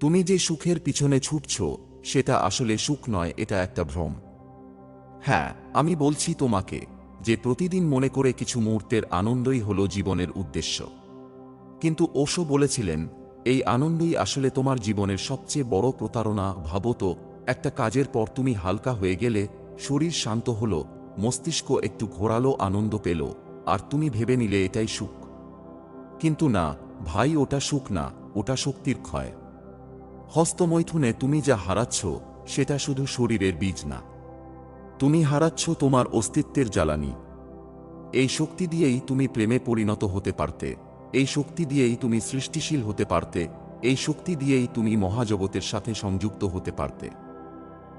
তুমি যে সুখের পিছনে ছুটছ, সেটা আসলে সুখ নয়, এটা একটা ভ্রম। হ্যাঁ আমি বলছি তোমাকে যে প্রতিদিন মনে করে কিছু মুহূর্তের আনন্দই হলো জীবনের উদ্দেশ্য। কিন্তু ওশো বলেছিলেন, এই আনন্দই আসলে তোমার জীবনের সবচেয়ে বড় প্রতারণা ভাবো তো একটা কাজের পর তুমি হালকা হয়ে গেলে, শরীর শান্ত হলো, মস্তিষ্ক একটু ঘোরালো আনন্দ পেল, আর তুমি ভেবে নিলে এটাই সুখ। কিন্তু না, ভাই, ওটা সুখ না, ওটা শক্তির ক্ষয়। হস্তমৈথুনে তুমি যা হারাচ্ছ, সেটা শুধু শরীরের বীজ না। তুমি হারাচ্ছ তোমার অস্তিত্বের জ্বালানি। এই শক্তি দিয়েই তুমি প্রেমে পরিণত হতে পারতে, এই শক্তি দিয়েই তুমি সৃষ্টিশীল হতে পারতে, এই শক্তি দিয়েই তুমি মহাজগতের সাথে সংযুক্ত হতে পারতে।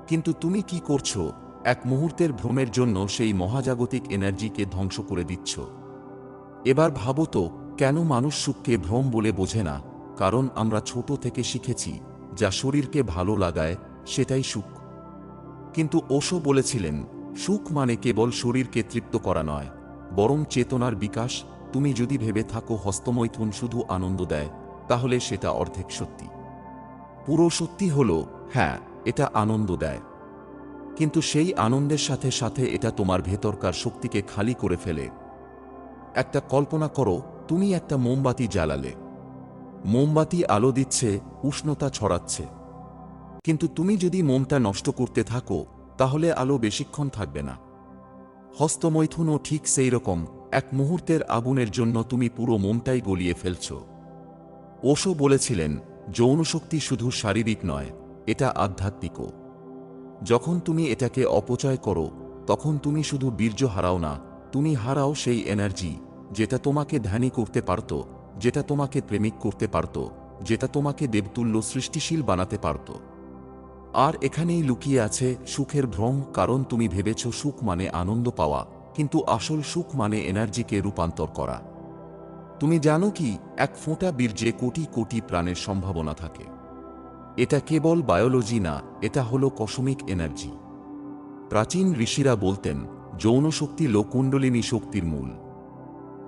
কিন্তু তুমি কি করছ, এক মুহূর্তের ভ্রমের জন্য সেই মহাজাগতিক এনার্জিকে ধ্বংস করে দিচ্ছ। এবার ভাবো তো, কেন মানুষ সুখকে ভ্রম বলে বোঝে না, কারণ আমরা ছোট থেকে শিখেছি যা শরীরকে ভালো লাগায়, সেটাই সুখ। কিন্তু ওশো বলেছিলেন, সুখ মানে কেবল শরীরকে তৃপ্ত করা নয়, বরং চেতনার বিকাশ। তুমি যদি ভেবে থাকো হস্তমৈথুন শুধু আনন্দ দেয়, তাহলে সেটা অর্ধেক সত্যি। পুরো সত্যি হল হ্যাঁ এটা আনন্দ দেয়। কিন্তু সেই আনন্দের সাথে সাথে এটা তোমার ভেতরকার শক্তিকে খালি করে ফেলে। একটা কল্পনা করো, তুমি একটা মোমবাতি জ্বালালে। মোমবাতি আলো দিচ্ছে, উষ্ণতা ছড়াচ্ছে। কিন্তু তুমি যদি মোমটা নষ্ট করতে থাকো, তাহলে আলো বেশিক্ষণ থাকবে না। হস্তমৈথুনও ঠিক সেই রকম এক মুহূর্তের আগুনের জন্য তুমি পুরো মোমটাই গলিয়ে ফেলছ। ওশো বলেছিলেন যৌনশক্তি শুধু শারীরিক নয়, এটা আধ্যাত্মিকও। যখন তুমি এটাকে অপচয় করো, তখন তুমি শুধু বীর্য হারাও না, তুমি হারাও সেই এনার্জি, যেটা তোমাকে ধ্যানী করতে পারত। যেটা তোমাকে প্রেমিক করতে পারত, যেটা তোমাকে দেবতুল্য সৃষ্টিশীল বানাতে পারত। আর এখানেই লুকিয়ে আছে সুখের ভ্রম, কারণ তুমি ভেবেছ সুখ মানে আনন্দ পাওয়া, কিন্তু আসল সুখ মানে এনার্জিকে রূপান্তর করা। তুমি জানো কি, এক ফোঁটা বীর্যে কোটি কোটি প্রাণের সম্ভাবনা থাকে। এটা কেবল বায়োলজি না, এটা হলো কসমিক এনার্জি প্রাচীন ঋষিরা বলতেন যৌন শক্তি লোকুণ্ডলিনী শক্তির মূল।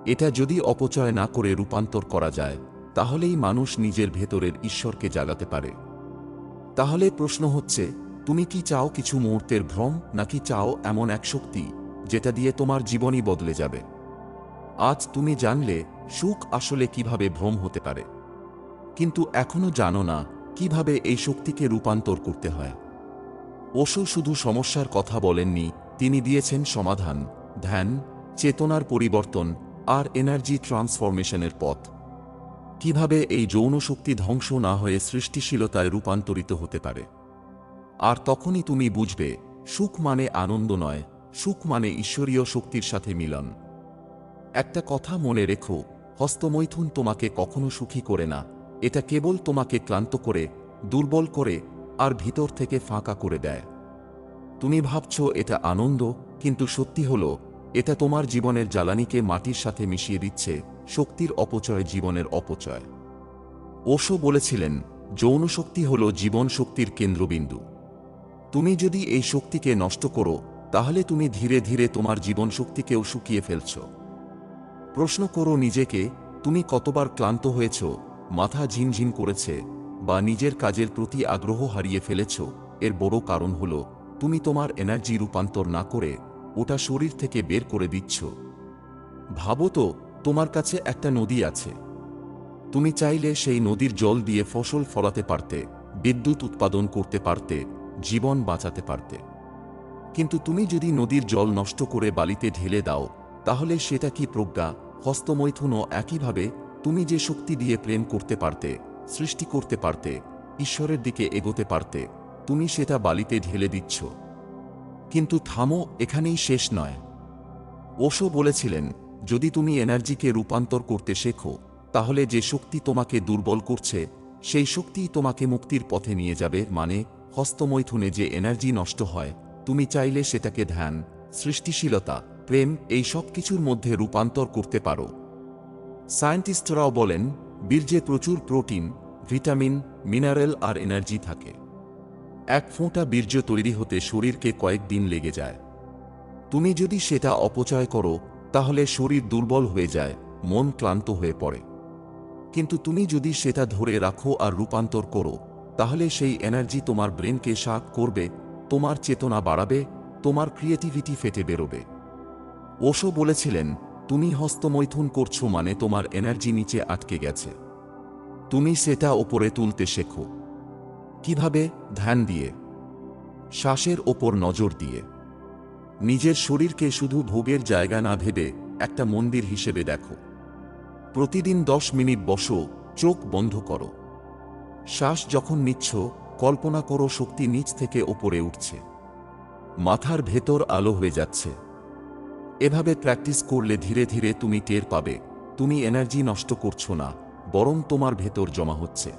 এটা যদি অপচয় না করে রূপান্তর করা যায়, তাহলেই মানুষ নিজের ভেতরের ঈশ্বরকে জাগাতে পারে। তাহলে প্রশ্ন হচ্ছে, তুমি কি চাও কিছু মুহূর্তের ভ্রম, নাকি চাও এমন এক শক্তি, যেটা দিয়ে তোমার জীবনই বদলে যাবে? আজ তুমি জানলে, সুখ আসলে কীভাবে ভ্রম হতে পারে। কিন্তু এখনও জানো না, কীভাবে এই শক্তিকে রূপান্তর করতে হয়। ওশো শুধু সমস্যার কথা বলেননি, তিনি দিয়েছেন সমাধান, ধ্যান, চেতনার পরিবর্তন আর এনার্জি ট্রান্সফরমেশনের পথ। কীভাবে এই যৌন শক্তি ধ্বংস না হয়ে সৃষ্টিশীলতায় রূপান্তরিত হতে পারে? আর তখনই তুমি বুঝবে, সুখ মানে আনন্দ নয়, সুখ মানে ঈশ্বরীয় শক্তির সাথে মিলন। একটা কথা মনে রেখো, হস্তমৈথুন তোমাকে কখনো সুখী করে না, এটা কেবল তোমাকে ক্লান্ত করে, দুর্বল করে, আর ভিতর থেকে ফাঁকা করে দেয়। তুমি ভাবছ এটা আনন্দ, কিন্তু সত্যি হল এটা তোমার জীবনের জ্বালানিকে মাটির সাথে মিশিয়ে দিচ্ছে শক্তির অপচয় জীবনের অপচয়। ওশো বলেছিলেন, যৌন শক্তি হল জীবন শক্তির কেন্দ্রবিন্দু। তুমি যদি এই শক্তিকে নষ্ট করো, তাহলে তুমি ধীরে ধীরে তোমার জীবন শক্তিকেও শুকিয়ে ফেলছ। প্রশ্ন করো নিজেকে, তুমি কতবার ক্লান্ত হয়েছ, মাথা ঝিনঝিন করেছে, বা নিজের কাজের প্রতি আগ্রহ হারিয়ে ফেলেছ, এর বড় কারণ হল, তুমি তোমার এনার্জি রূপান্তর না করে ওটা শরীর থেকে বের করে দিচ্ছ। ভাবো তো, তোমার কাছে একটা নদী আছে। তুমি চাইলে সেই নদীর জল দিয়ে ফসল ফলাতে পারতে, বিদ্যুৎ উৎপাদন করতে পারতে, জীবন বাঁচাতে পারতে। কিন্তু তুমি যদি নদীর জল নষ্ট করে বালিতে ঢেলে দাও, তাহলে সেটা কি প্রজ্ঞা? হস্তমৈথুনও একইভাবে তুমি যে শক্তি দিয়ে প্রেম করতে পারতে, সৃষ্টি করতে পারতে, ঈশ্বরের দিকে এগোতে পারতে, তুমি সেটা বালিতে ঢেলে দিচ্ছ। কিন্তু থামো, এখানেই শেষ নয়। ওশো বলেছিলেন, যদি তুমি এনার্জিকে রূপান্তর করতে শেখো, তাহলে যে শক্তি তোমাকে দুর্বল করছে, সেই শক্তিই তোমাকে মুক্তির পথে নিয়ে যাবে মানে হস্তমৈথুনে যে এনার্জি নষ্ট হয়, তুমি চাইলে সেটাকে ধ্যান, সৃষ্টিশীলতা, প্রেম, এই সব কিছুর মধ্যে রূপান্তর করতে পারো। সায়েন্টিস্টরাও বলেন, বীর্যে প্রচুর প্রোটিন, ভিটামিন, মিনারেল আর এনার্জি থাকে। এক ফোঁটা বীর্য তৈরি হতে শরীরকে কয়েকদিন লেগে যায়। তুমি যদি সেটা অপচয় করো, তাহলে শরীর দুর্বল হয়ে যায়, মন ক্লান্ত হয়ে পড়ে। কিন্তু তুমি যদি সেটা ধরে রাখো আর রূপান্তর করো, তাহলে সেই এনার্জি তোমার ব্রেনকে শার্প করবে, তোমার চেতনা বাড়াবে, তোমার ক্রিয়েটিভিটি ফেটে বেরোবে। ওশো বলেছিলেন, তুমি হস্তমৈথুন করছ মানে তোমার এনার্জি নিচে আটকে গেছে। তুমি সেটা ওপরে তুলতে শেখো। কীভাবে ধ্যান দিয়ে? শ্বাসের ওপর নজর দিয়ে। নিজের শরীরকে শুধু ভোগের জায়গা না ভেবে একটা মন্দির হিসেবে দেখো। প্রতিদিন দশ মিনিট বসো, চোখ বন্ধ করো। শ্বাস যখন নিচ্ছ, কল্পনা করো শক্তি নিচ থেকে ওপরে উঠছে। মাথার ভেতর আলো হয়ে যাচ্ছে। এভাবে প্র্যাকটিস করলে ধীরে ধীরে তুমি টের পাবে, তুমি এনার্জি নষ্ট করছ না, বরং তোমার ভেতর জমা হচ্ছে।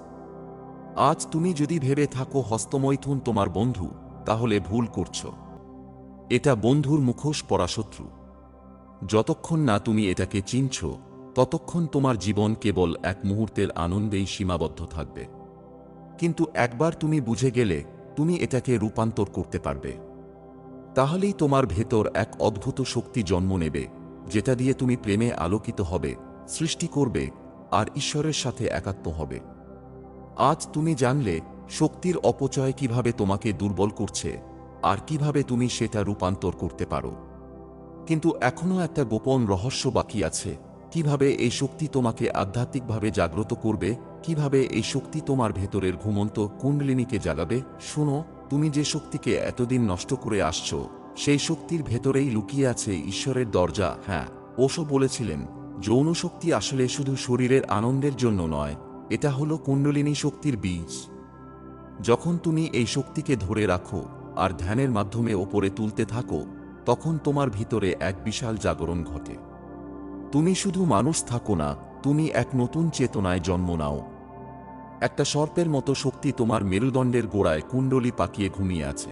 আজ তুমি যদি ভেবে থাকো হস্তমৈথুন তোমার বন্ধু, তাহলে ভুল করছ। এটা বন্ধুর মুখোশ পরা শত্রু যতক্ষণ না তুমি এটাকে চিনছ, ততক্ষণ তোমার জীবন কেবল এক মুহূর্তের আনন্দেই সীমাবদ্ধ থাকবে। কিন্তু একবার তুমি বুঝে গেলে, তুমি এটাকে রূপান্তর করতে পারবে। তাহলেই তোমার ভেতর এক অদ্ভুত শক্তি জন্ম নেবে, যেটা দিয়ে তুমি প্রেমে আলোকিত হবে, সৃষ্টি করবে, আর ঈশ্বরের সাথে একাত্ম হবে। আজ তুমি জানলে শক্তির অপচয় কীভাবে তোমাকে দুর্বল করছে আর কীভাবে তুমি সেটা রূপান্তর করতে পারো। কিন্তু এখনও একটা গোপন রহস্য বাকি আছে, কীভাবে এই শক্তি তোমাকে আধ্যাত্মিকভাবে জাগ্রত করবে, কীভাবে এই শক্তি তোমার ভেতরের ঘুমন্ত কুণ্ডলিনীকে জাগাবে শোনো, তুমি যে শক্তিকে এতদিন নষ্ট করে আসছো, সেই শক্তির ভেতরেই লুকিয়ে আছে ঈশ্বরের দরজা হ্যাঁ ওসো বলেছিলেন যৌন শক্তি আসলে শুধু শরীরের আনন্দের জন্য নয় এটা হলো কুণ্ডলিনী শক্তির বীজ। যখন তুমি এই শক্তিকে ধরে রাখো আর ধ্যানের মাধ্যমে ওপরে তুলতে থাকো, তখন তোমার ভিতরে এক বিশাল জাগরণ ঘটে। তুমি শুধু মানুষ থাকো না, তুমি এক নতুন চেতনায় জন্ম নাও। একটা সর্পের মতো শক্তি তোমার মেরুদণ্ডের গোড়ায় কুণ্ডলী পাকিয়ে ঘুমিয়ে আছে।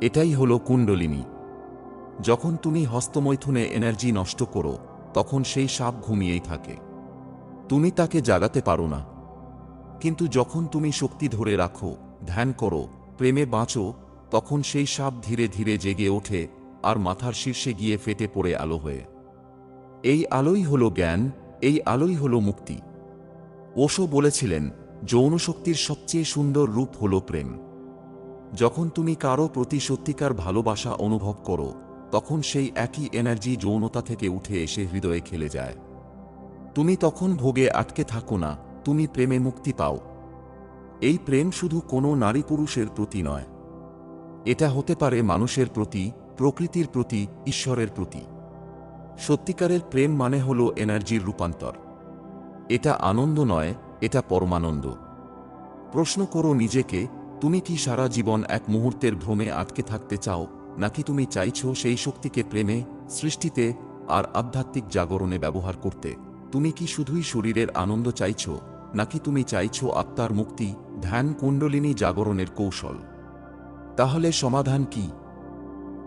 এটাই হলো কুণ্ডলিনী। যখন তুমি হস্তমৈথুনে এনার্জি নষ্ট করো, তখন সেই সাপ ঘুমিয়েই থাকে। তুমি তাকে জাগাতে পারো না। কিন্তু যখন তুমি শক্তি ধরে রাখো, ধ্যান করো, প্রেমে বাঁচো, তখন সেই সাপ ধীরে ধীরে জেগে ওঠে আর মাথার শীর্ষে গিয়ে ফেটে পড়ে আলো হয়ে। এই আলোই হলো জ্ঞান, এই আলোই হলো মুক্তি। ওশো বলেছিলেন, যৌন শক্তির সবচেয়ে সুন্দর রূপ হল প্রেম। যখন তুমি কারও প্রতি সত্যিকার ভালোবাসা অনুভব করো, তখন সেই একই এনার্জি যৌনতা থেকে উঠে এসে হৃদয়ে খেলে যায়। তুমি তখন ভোগে আটকে থাকো না, তুমি প্রেমে মুক্তি পাও। এই প্রেম শুধু কোনো নারী পুরুষের প্রতি নয়। এটা হতে পারে মানুষের প্রতি, প্রকৃতির প্রতি, ঈশ্বরের প্রতি। সত্যিকারের প্রেম মানে হল এনার্জির রূপান্তর। এটা আনন্দ নয়, এটা পরমানন্দ। প্রশ্ন করো নিজেকে, তুমি কি সারা জীবন এক মুহূর্তের ভ্রমে আটকে থাকতে চাও, নাকি তুমি চাইছো সেই শক্তিকে প্রেমে, সৃষ্টিতে, আর আধ্যাত্মিক জাগরণে ব্যবহার করতে? তুমি কি শুধুই শরীরের আনন্দ চাইছ, নাকি তুমি চাইছ আত্মার মুক্তি, ধ্যান কুণ্ডলিনী জাগরণের কৌশল? তাহলে সমাধান কি?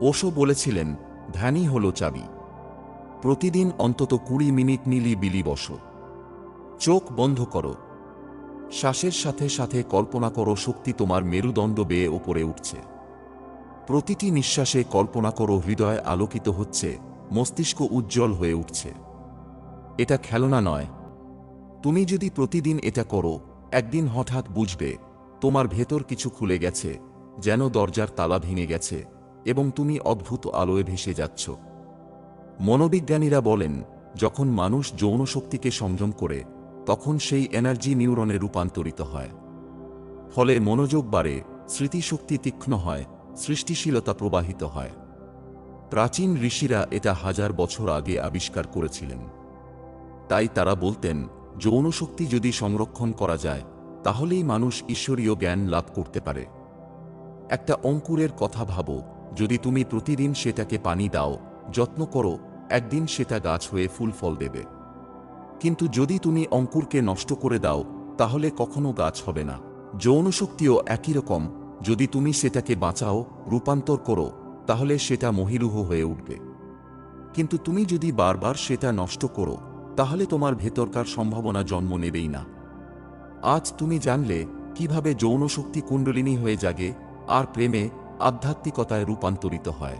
ওশো বলেছিলেন, ধ্যানই হল চাবি। প্রতিদিন অন্তত কুড়ি মিনিট নিলি বিলি বসো। চোখ বন্ধ করো। শ্বাসের সাথে সাথে কল্পনা করো শক্তি তোমার মেরুদণ্ড বেয়ে ওপরে উঠছে। প্রতিটি নিঃশ্বাসে কল্পনা করো হৃদয় আলোকিত হচ্ছে, মস্তিষ্ক উজ্জ্বল হয়ে উঠছে। এটা খেলনা নয়। তুমি যদি প্রতিদিন এটা করো, একদিন হঠাৎ বুঝবে, তোমার ভেতর কিছু খুলে গেছে, যেন দরজার তালা ভেঙে গেছে, এবং তুমি অদ্ভুত আলোয় ভেসে যাচ্ছ। মনোবিজ্ঞানীরা বলেন, যখন মানুষ যৌন শক্তিকে সংযম করে, তখন সেই এনার্জি নিউরনে রূপান্তরিত হয়। ফলে মনোযোগ বাড়ে, স্মৃতিশক্তি তীক্ষ্ণ হয়, সৃষ্টিশীলতা প্রবাহিত হয়। প্রাচীন ঋষিরা এটা হাজার বছর আগে আবিষ্কার করেছিলেন। তাই তারা বলতেন যৌনশক্তি যদি সংরক্ষণ করা যায়, তাহলেই মানুষ ঈশ্বরীয় জ্ঞান লাভ করতে পারে। একটা অঙ্কুরের কথা ভাবো, যদি তুমি প্রতিদিন সেটাকে পানি দাও, যত্ন করো, একদিন সেটা গাছ হয়ে ফুল ফল দেবে। কিন্তু যদি তুমি অঙ্কুরকে নষ্ট করে দাও, তাহলে কখনো গাছ হবে না। যৌনশক্তিও একই রকম, যদি তুমি সেটাকে বাঁচাও, রূপান্তর করো, তাহলে সেটা মহিরুহ হয়ে উঠবে। কিন্তু তুমি যদি বারবার সেটা নষ্ট করো তাহলে তোমার ভেতরকার সম্ভাবনা জন্ম নেবেই না। আজ তুমি জানলে কীভাবে যৌন শক্তি কুণ্ডলিনী হয়ে জাগে আর প্রেমে আধ্যাত্মিকতায় রূপান্তরিত হয়।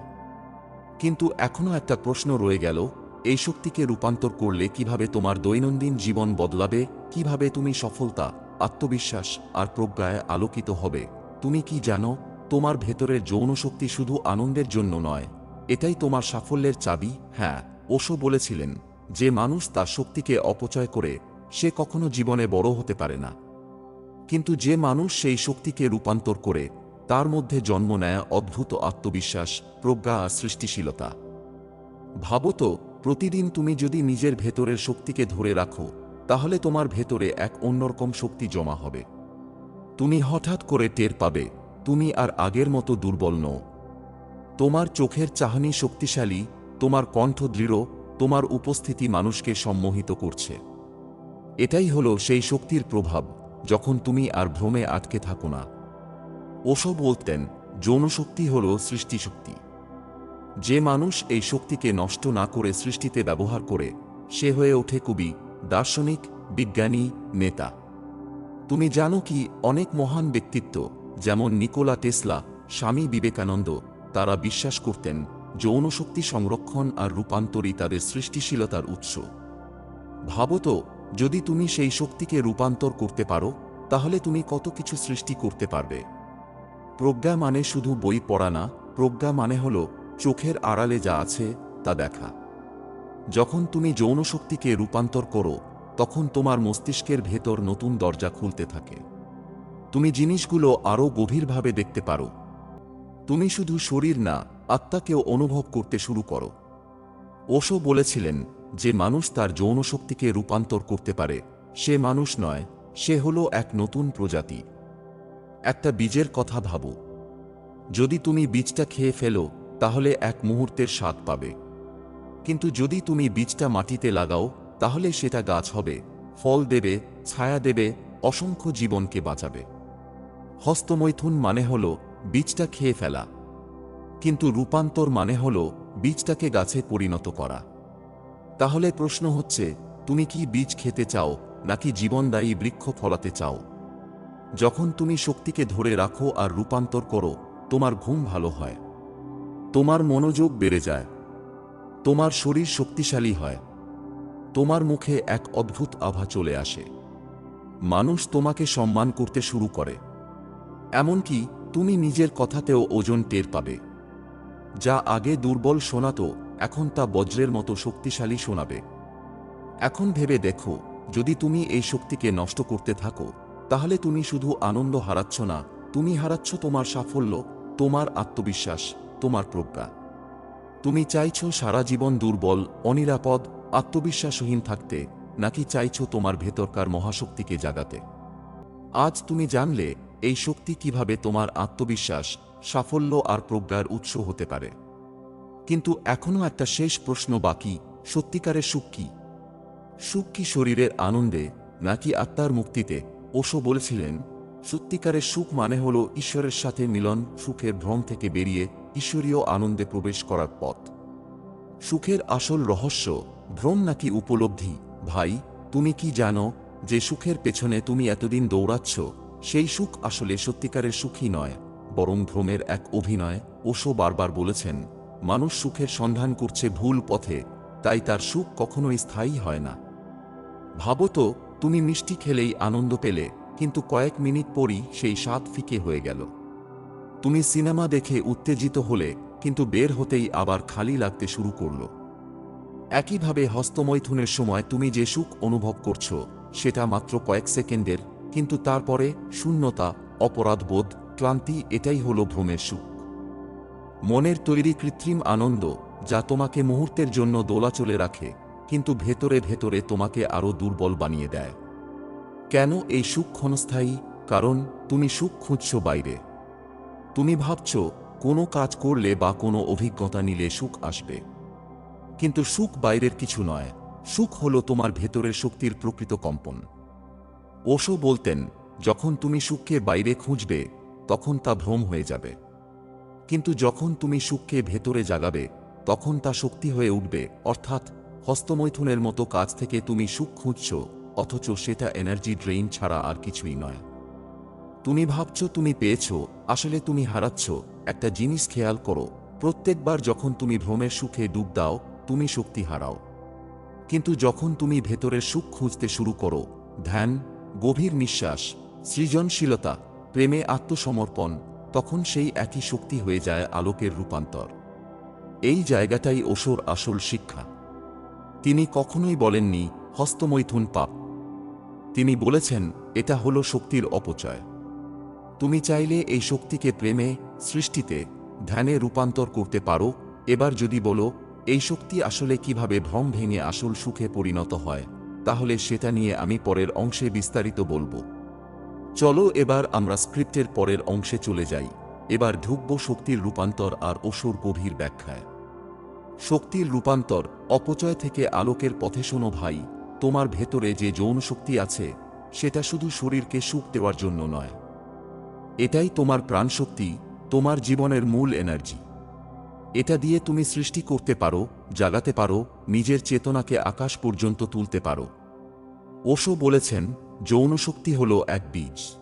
কিন্তু এখনও একটা প্রশ্ন রয়ে গেল, এই শক্তিকে রূপান্তর করলে কীভাবে তোমার দৈনন্দিন জীবন বদলাবে, কীভাবে তুমি সফলতা, আত্মবিশ্বাস আর প্রজ্ঞায় আলোকিত হবে, তুমি কি জানো, তোমার ভেতরের যৌন শক্তি শুধু আনন্দের জন্য নয়, এটাই তোমার সাফল্যের চাবি হ্যাঁ ওশো বলেছিলেন। যে মানুষ তার শক্তিকে অপচয় করে, সে কখনো জীবনে বড় হতে পারে না। কিন্তু যে মানুষ সেই শক্তিকে রূপান্তর করে, তার মধ্যে জন্ম নেয় অদ্ভুত আত্মবিশ্বাস, প্রজ্ঞা আর সৃষ্টিশীলতা। ভাবো তো, প্রতিদিন তুমি যদি নিজের ভেতরের শক্তিকে ধরে রাখো, তাহলে তোমার ভেতরে এক অন্যরকম শক্তি জমা হবে। তুমি হঠাৎ করে টের পাবে, তুমি আর আগের মতো দুর্বল নও। তোমার চোখের চাহনি শক্তিশালী, তোমার কণ্ঠ দৃঢ় তোমার উপস্থিতি মানুষকে সম্মোহিত করছে। এটাই হলো সেই শক্তির প্রভাব, যখন তুমি আর ভ্রমে আটকে থাকো না। ওসো বলতেন যৌনশক্তি হল সৃষ্টিশক্তি যে মানুষ এই শক্তিকে নষ্ট না করে সৃষ্টিতে ব্যবহার করে, সে হয়ে ওঠে কবি, দার্শনিক, বিজ্ঞানী, নেতা। তুমি জানো কি অনেক মহান ব্যক্তিত্ব, যেমন নিকোলা টেসলা, স্বামী বিবেকানন্দ, তারা বিশ্বাস করতেন যৌনশক্তি সংরক্ষণ আর রূপান্তরই তাদের সৃষ্টিশীলতার উৎস। ভাবো তো যদি তুমি সেই শক্তিকে রূপান্তর করতে পারো, তাহলে তুমি কত কিছু সৃষ্টি করতে পারবে। প্রজ্ঞা মানে শুধু বই পড়া না, প্রজ্ঞা মানে হল চোখের আড়ালে যা আছে, তা দেখা। যখন তুমি যৌন শক্তিকে রূপান্তর করো, তখন তোমার মস্তিষ্কের ভেতর নতুন দরজা খুলতে থাকে। তুমি জিনিসগুলো আরও গভীরভাবে দেখতে পারো। তুমি শুধু শরীর না আত্মাকেও অনুভব করতে শুরু করো। ওশো বলেছিলেন, যে মানুষ তার যৌনশক্তিকে রূপান্তর করতে পারে, সে মানুষ নয়, সে হল এক নতুন প্রজাতি। একটা বীজের কথা ভাবো। যদি তুমি বীজটা খেয়ে ফেলো, তাহলে এক মুহূর্তের স্বাদ পাবে। কিন্তু যদি তুমি বীজটা মাটিতে লাগাও, তাহলে সেটা গাছ হবে, ফল দেবে, ছায়া দেবে, অসংখ্য জীবনকে বাঁচাবে। হস্তমৈথুন মানে হল, বীজটা খেয়ে ফেলা। কিন্তু রূপান্তর মানে হল বীজটাকে গাছে পরিণত করা। তাহলে প্রশ্ন হচ্ছে, তুমি কি বীজ খেতে চাও, নাকি জীবনদায়ী বৃক্ষ ফলাতে চাও? যখন তুমি শক্তিকে ধরে রাখো আর রূপান্তর করো, তোমার ঘুম ভালো হয়। তোমার মনোযোগ বেড়ে যায়। তোমার শরীর শক্তিশালী হয়। তোমার মুখে এক অদ্ভুত আভা চলে আসে। মানুষ তোমাকে সম্মান করতে শুরু করে। এমনকি তুমি নিজের কথাতেও ওজন টের পাবে। যা আগে দুর্বল শোনাত, এখন তা বজ্রের মতো শক্তিশালী শোনাবে। এখন ভেবে দেখো, যদি তুমি এই শক্তিকে নষ্ট করতে থাকো, তাহলে তুমি শুধু আনন্দ হারাচ্ছ না, তুমি হারাচ্ছ তোমার সাফল্য, তোমার আত্মবিশ্বাস, তোমার প্রজ্ঞা। তুমি চাইছ সারা জীবন দুর্বল, অনিরাপদ, আত্মবিশ্বাসহীন থাকতে, নাকি চাইছ তোমার ভেতরকার মহাশক্তিকে জাগাতে। আজ তুমি জানলে, এই শক্তি কীভাবে তোমার আত্মবিশ্বাস সাফল্য আর প্রজ্ঞার উৎস হতে পারে। কিন্তু এখনও একটা শেষ প্রশ্ন বাকি, সত্যিকারের সুখ কি? সুখ কি শরীরের আনন্দে, নাকি আত্মার মুক্তিতে? ওশো বলেছিলেন, সত্যিকারের সুখ মানে হল ঈশ্বরের সাথে মিলন, সুখের ভ্রম থেকে বেরিয়ে ঈশ্বরীয় আনন্দে প্রবেশ করার পথ। সুখের আসল রহস্য, ভ্রম নাকি উপলব্ধি? ভাই, তুমি কি জানো যে সুখের পেছনে তুমি এতদিন দৌড়াচ্ছ? সেই সুখ আসলে সত্যিকারের সুখী নয়। বরং ভ্রমের এক অভিনয় ওশো বারবার বলেছেন, মানুষ সুখের সন্ধান করছে ভুল পথে, তাই তার সুখ কখনোই স্থায়ী হয় না। ভাবো তো, তুমি মিষ্টি খেলেই আনন্দ পেলে, কিন্তু কয়েক মিনিট পরই সেই স্বাদ ফিকে হয়ে গেল। তুমি সিনেমা দেখে উত্তেজিত হলে, কিন্তু বের হতেই আবার খালি লাগতে শুরু করল। একইভাবে হস্তমৈথুনের সময় তুমি যে সুখ অনুভব করছ, সেটা মাত্র কয়েক সেকেন্ডের, কিন্তু তারপরে শূন্যতা, অপরাধবোধ ক্লান্তি এটাই হলো ভ্রমের সুখ। মনের তৈরি কৃত্রিম আনন্দ যা তোমাকে মুহূর্তের জন্য দোলাচলে রাখে, কিন্তু ভেতরে ভেতরে তোমাকে আরও দুর্বল বানিয়ে দেয়। কেন এই সুখ ক্ষণস্থায়ী? কারণ তুমি সুখ খুঁজছ বাইরে। তুমি ভাবছ, কোনো কাজ করলে বা কোনো অভিজ্ঞতা নিলে সুখ আসবে। কিন্তু সুখ বাইরের কিছু নয়, সুখ হলো তোমার ভেতরের শক্তির প্রকৃত কম্পন। ওশো বলতেন, যখন তুমি সুখকে বাইরে খুঁজবে তখন তা ভ্রম হয়ে যাবে। কিন্তু যখন তুমি সুখকে ভেতরে জাগাবে, তখন তা শক্তি হয়ে উঠবে, অর্থাৎ হস্তমৈথুনের মতো কাজ থেকে তুমি সুখ খুঁজছ, অথচ সেটা এনার্জি ড্রেইন ছাড়া আর কিছুই নয়। তুমি ভাবছ তুমি পেয়েছ, আসলে তুমি হারাচ্ছ, একটা জিনিস খেয়াল করো, প্রত্যেকবার যখন তুমি ভ্রমের সুখে ডুব দাও, তুমি শক্তি হারাও। কিন্তু যখন তুমি ভেতরের সুখ খুঁজতে শুরু করো, ধ্যান, গভীর নিঃশ্বাস, সৃজনশীলতা প্রেমে আত্মসমর্পণ, তখন সেই একই শক্তি হয়ে যায় আলোকের রূপান্তর। এই জায়গাটাই ওশোর আসল শিক্ষা। তিনি কখনোই বলেননি, হস্তমৈথুন পাপ। তিনি বলেছেন, এটা হলো শক্তির অপচয়। তুমি চাইলে এই শক্তিকে প্রেমে, সৃষ্টিতে, ধ্যানে রূপান্তর করতে পারো। এবার যদি বলো, এই শক্তি আসলে কীভাবে ভ্রম ভেঙে আসল সুখে পরিণত হয়? তাহলে সেটা নিয়ে আমি পরের অংশে বিস্তারিত বলব। চলো এবার আমরা স্ক্রিপ্টের পরের অংশে চলে যাই। এবার ঢুকব শক্তির রূপান্তর আর অসুর গভীর ব্যাখ্যায়। শক্তির রূপান্তর অপচয় থেকে আলোকের পথে শোনো ভাই, তোমার ভেতরে যে যৌন শক্তি আছে, সেটা শুধু শরীরকে সুখ দেওয়ার জন্য নয়। এটাই তোমার প্রাণশক্তি, তোমার জীবনের মূল এনার্জি। এটা দিয়ে তুমি সৃষ্টি করতে পারো, জাগাতে পারো, নিজের চেতনাকে আকাশ পর্যন্ত তুলতে পারো। ওশো বলেছেন যৌন শক্তি হল এক বীজ।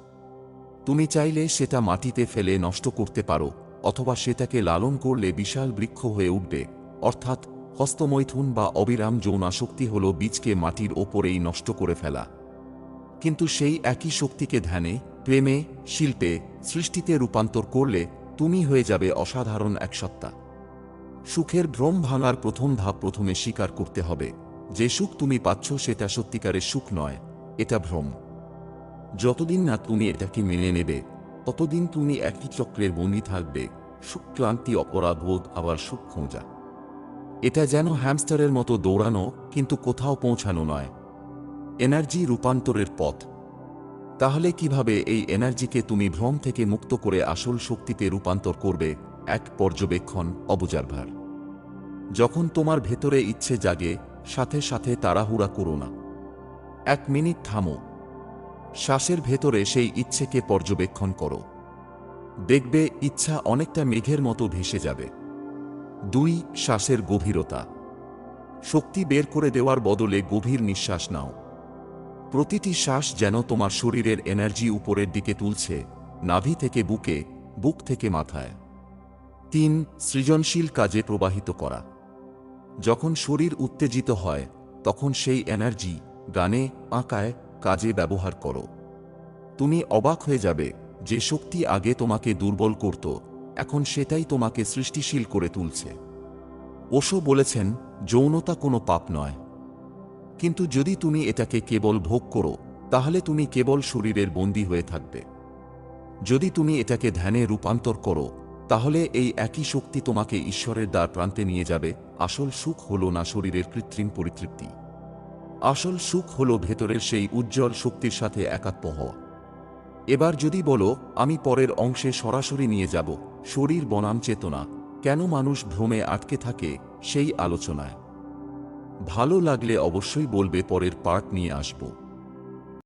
তুমি চাইলে সেটা মাটিতে ফেলে নষ্ট করতে পারো, অথবা সেটাকে লালন করলে বিশাল বৃক্ষ হয়ে উঠবে। অর্থাৎ হস্তমৈথুন বা অবিরাম যৌনাশক্তি হল বীজকে মাটির ওপরেই নষ্ট করে ফেলা। কিন্তু সেই একই শক্তিকে ধ্যানে, প্রেমে, শিল্পে, সৃষ্টিতে রূপান্তর করলে তুমি হয়ে যাবে অসাধারণ এক সত্তা। সুখের ভ্রম ভাঙার প্রথম ধাপ প্রথমে স্বীকার করতে হবে। যে সুখ তুমি পাচ্ছ সেটা সত্যিকারের সুখ নয়। এটা ভ্রম। যতদিন না তুমি এটাকে মেনে নেবে, ততদিন তুমি একই চক্রের বন্দি থাকবে সুখ ক্লান্তি অপরাধবোধ আবার সুখ খোঁজা। এটা যেন হ্যামস্টারের মতো দৌড়ানো, কিন্তু কোথাও পৌঁছানো নয়। এনার্জি রূপান্তরের পথ। তাহলে কীভাবে এই এনার্জিকে তুমি ভ্রম থেকে মুক্ত করে আসল শক্তিতে রূপান্তর করবে, এক পর্যবেক্ষণ অবজারভার। যখন তোমার ভেতরে ইচ্ছে জাগে, সাথে সাথে তাড়াহুড়া করো না। এক মিনিট থামো। শ্বাসের ভেতরে সেই ইচ্ছেকে পর্যবেক্ষণ করো। দেখবে ইচ্ছা অনেকটা মেঘের মতো ভেসে যাবে। দুই, শ্বাসের গভীরতা। শক্তি বের করে দেওয়ার বদলে গভীর নিঃশ্বাস নাও। প্রতিটি শ্বাস যেন তোমার শরীরের এনার্জি উপরের দিকে তুলছে, নাভি থেকে বুকে, বুক থেকে মাথায়। তিন, সৃজনশীল কাজে প্রবাহিত করা। যখন শরীর উত্তেজিত হয়, তখন সেই এনার্জি গানে, আঁকায় কাজে ব্যবহার করো। তুমি অবাক হয়ে যাবে, যে শক্তি আগে তোমাকে দুর্বল করত, এখন সেটাই তোমাকে সৃষ্টিশীল করে তুলছে। ওশো বলেছেন, যৌনতা কোনো পাপ নয়। কিন্তু যদি তুমি এটাকে কেবল ভোগ করো, তাহলে তুমি কেবল শরীরের বন্দী হয়ে থাকবে। যদি তুমি এটাকে ধ্যানে রূপান্তর করো, তাহলে এই একই শক্তি তোমাকে ঈশ্বরের দ্বার প্রান্তে নিয়ে যাবে, আসল সুখ হল না শরীরের কৃত্রিম পরিতৃপ্তি। আসল সুখ হল ভেতরের সেই উজ্জ্বল শক্তির সাথে একাত্ম হওয়া। এবার যদি বলো, আমি পরের অংশে সরাসরি নিয়ে যাব, শরীর বনাম চেতনা, কেন মানুষ ভ্রমে আটকে থাকে সেই আলোচনায়। ভালো লাগলে অবশ্যই বলবে, পরের পার্ট নিয়ে আসব।